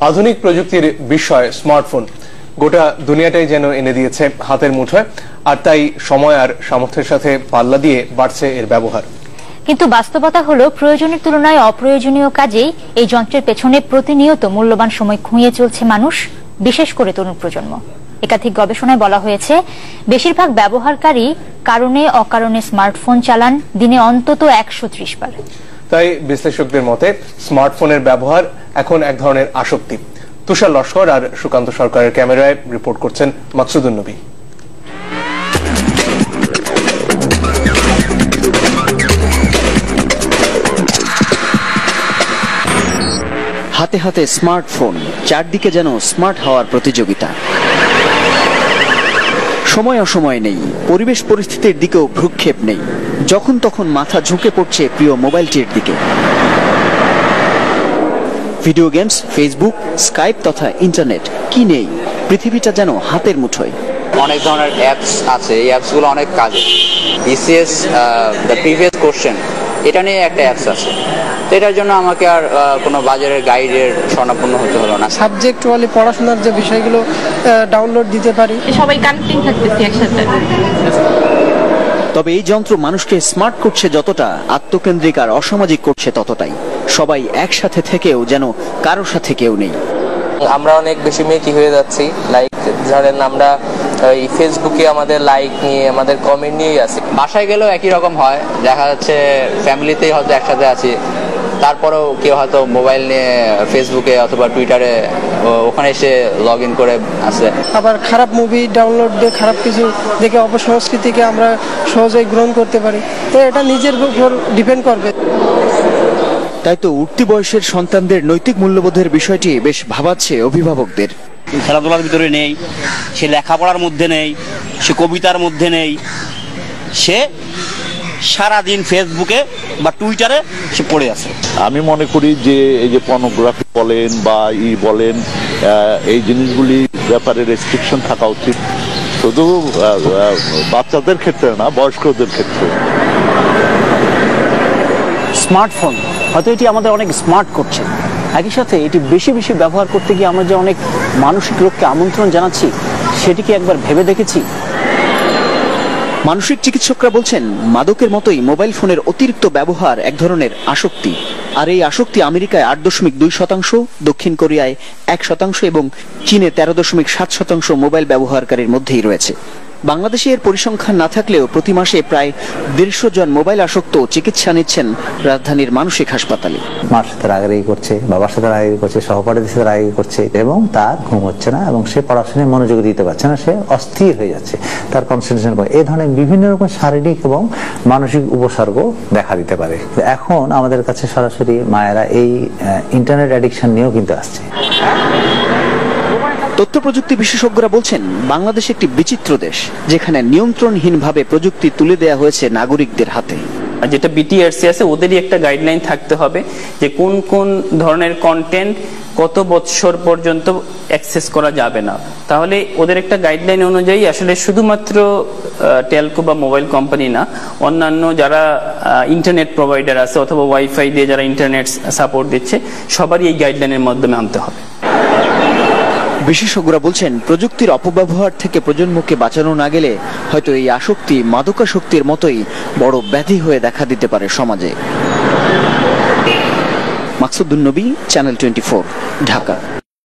আধুনিক প্রযুক্তির বিষয় স্মার্টফোন। গোটা দুনিয়াটাই যেন এনে দিয়েছে হাতের মুঠোয়, আর তাই সময় আর সামর্থ্যের সাথে পাল্লা দিয়ে বাড়ছে এর ব্যবহার। কিন্তু বাস্তবতা হলো, প্রয়োজনের তুলনায় অপ্রয়োজনীয় কাজেই এই যন্ত্রের পেছনে প্রতিনিয়ত মূল্যবান সময় খুঁয়ে চলছে মানুষ, বিশেষ করে তরুণ প্রজন্ম। একাধিক গবেষণায় বলা হয়েছে, বেশিরভাগ ব্যবহারকারী কারণে অকারণে স্মার্টফোন চালান দিনে অন্তত একশো ত্রিশ বার। তাই বিশ্লেষকদের মতে স্মার্টফোনের ব্যবহার এখন এক ধরনের আসক্তি। তুষার লস্কর আর সুকান্ত সরকারের ক্যামেরায় রিপোর্ট করছেন মাকসুদুন নবী। হাতে হাতে স্মার্টফোন, চারদিকে যেন স্মার্ট হওয়ার প্রতিযোগিতা। সময় অসময় নেই। পরিবেশ পরিস্থিতির দিকেও ভ্রুক্ষেপ নেই। যখন তখন মাথা ঝুঁকে পড়ছে প্রিয় মোবাইলটির দিকে। ভিডিও গেমস, ফেসবুক, স্কাইপ তথা ইন্টারনেট, কি নেই? পৃথিবীটা যেন হাতের মুঠোয়। অনেক ধরনের অ্যাপস আছে। এই অ্যাপসগুলো অনেক কাজে। বিসিএস দ্য প্রিভিয়াস কোশ্চেন এটা নিয়ে একটা অ্যাপস আছে। তো এটার জন্য আমাকে আর আহ, কোনো বাজারের গাইডের স্বর্ণাপন্ন হতে হলো না। সাবজেক্ট ওয়ালি পড়াশোনার যে বিষয়গুলো ডাউনলোড দিতে পারি। সবাই কানেক্টিং থাকতেছি একসাথে। তবে এই যন্ত্র মানুষকে স্মার্ট করছে যতটা আত্মকেন্দ্রিক আর অসামাজিক করছে ততটাই। সবাই একসাথে থেকেও যেন কারোর সাথে কেউ নেই। আমরা অনেক বেশি মেকি হয়ে যাচ্ছি। লাইক ধরেন আমরা ওই ফেসবুকে আমাদের লাইক নিয়ে আমাদের কমেন্ট নিয়েই আছি। বাসায় গেলেও একই রকম হয়। দেখা যাচ্ছে ফ্যামিলিতেই হয়তো একসাথে আছি। তারপরেও কেউ হয়তো মোবাইল নিয়ে ফেসবুকে অথবা টুইটারে ওখানে এসে লগ ইন করে আছে। আবার খারাপ মুভি ডাউনলোড দিয়ে খারাপ কিছু দেখে অপসংস্কৃতিকে আমরা সহজেই গ্রহণ করতে পারি। তো এটা নিজের উপর ডিপেন্ড করবে। তাই তো উঠতি বয়সের সন্তানদের নৈতিক মূল্যবোধের বিষয়টি বেশ ভাবাচ্ছে অভিভাবকদের। খেলাধুলার ভিতরে নেই সে লেখাপড়ার মধ্যে নেই সে কবিতার মধ্যে নেই সে সারাদিন ফেসবুকে বা টুইটারে সে পড়ে আছে। আমি মনে করি যে এই যে পর্নোগ্রাফি বলেন বা ই বলেন এই জিনিসগুলি ব্যাপারে রেস্ট্রিকশন থাকা উচিত। শুধু বাচ্চাদের ক্ষেত্রে না বয়স্কদের ক্ষেত্রে। স্মার্টফোন হয়তো এটি আমাদের অনেক স্মার্ট করছে। একই সাথে এটি বেশি বেশি ব্যবহার করতে গিয়ে আমরা যে অনেক মানসিক রোগকে আমন্ত্রণ জানাচ্ছি সেটিকে একবার ভেবে দেখেছি? মানসিক চিকিৎসকরা বলছেন, মাদকের মতোই মোবাইল ফোনের অতিরিক্ত ব্যবহার এক ধরনের আসক্তি। আর এই আসক্তি আমেরিকায় আট দশমিক দুই শতাংশ, দক্ষিণ কোরিয়ায় এক শতাংশ এবং চীনে তেরো দশমিক সাত শতাংশ মোবাইল ব্যবহারকারীর মধ্যেই রয়েছে। বাংলাদেশে এর পরিসংখ্যান না থাকলেও প্রতি মাসে প্রায় দেড়শো জন মোবাইল আসক্ত চিকিৎসা নিচ্ছেন রাজধানীর মানসিক হাসপাতালে। মার সাথে রাগারাগি করছে, বাবার সাথে রাগারাগি করছে, সহপাঠীদের সাথে করছে, এবং তার ঘুম হচ্ছে না, এবং সে পড়াশোনায় মনোযোগ দিতে পারছে না, সে অস্থির হয়ে যাচ্ছে। তার কনসেন্ট্রেশন এই ধরনের বিভিন্ন রকম শারীরিক এবং মানসিক উপসর্গ দেখা দিতে পারে। এখন আমাদের কাছে সরাসরি মায়েরা এই ইন্টারনেট অ্যাডিকশন নিয়েও কিন্তু আসছে। তথ্য প্রযুক্তি বিশেষজ্ঞরা বলছেন, বাংলাদেশ একটি বিচিত্র দেশ, যেখানে নিয়ন্ত্রণহীনভাবে প্রযুক্তি তুলে দেওয়া হয়েছে নাগরিকদের হাতে। যেটা বিটিআরসি আছে, ওদেরই একটা গাইডলাইন থাকতে হবে যে কোন কোন ধরনের কন্টেন্ট কত বৎসর পর্যন্ত অ্যাক্সেস করা যাবে না। তাহলে ওদের একটা গাইডলাইন অনুযায়ী আসলে শুধুমাত্র টেলকো বা মোবাইল কোম্পানি না, অন্যান্য যারা ইন্টারনেট প্রোভাইডার আছে অথবা ওয়াইফাই দিয়ে যারা ইন্টারনেট সাপোর্ট দিচ্ছে, সবারই এই গাইডলাইনের মাধ্যমে আনতে হবে। বিশেষজ্ঞরা বলছেন, প্রযুক্তির অপব্যবহার থেকে প্রজন্মকে বাঁচানো না গেলে হয়তো এই আসক্তি মাদকাসক্তির মতোই বড় ব্যাধি হয়ে দেখা দিতে পারে সমাজে। মাকসুদ্দুন নবী চ্যানেল টোয়েন্টি ঢাকা।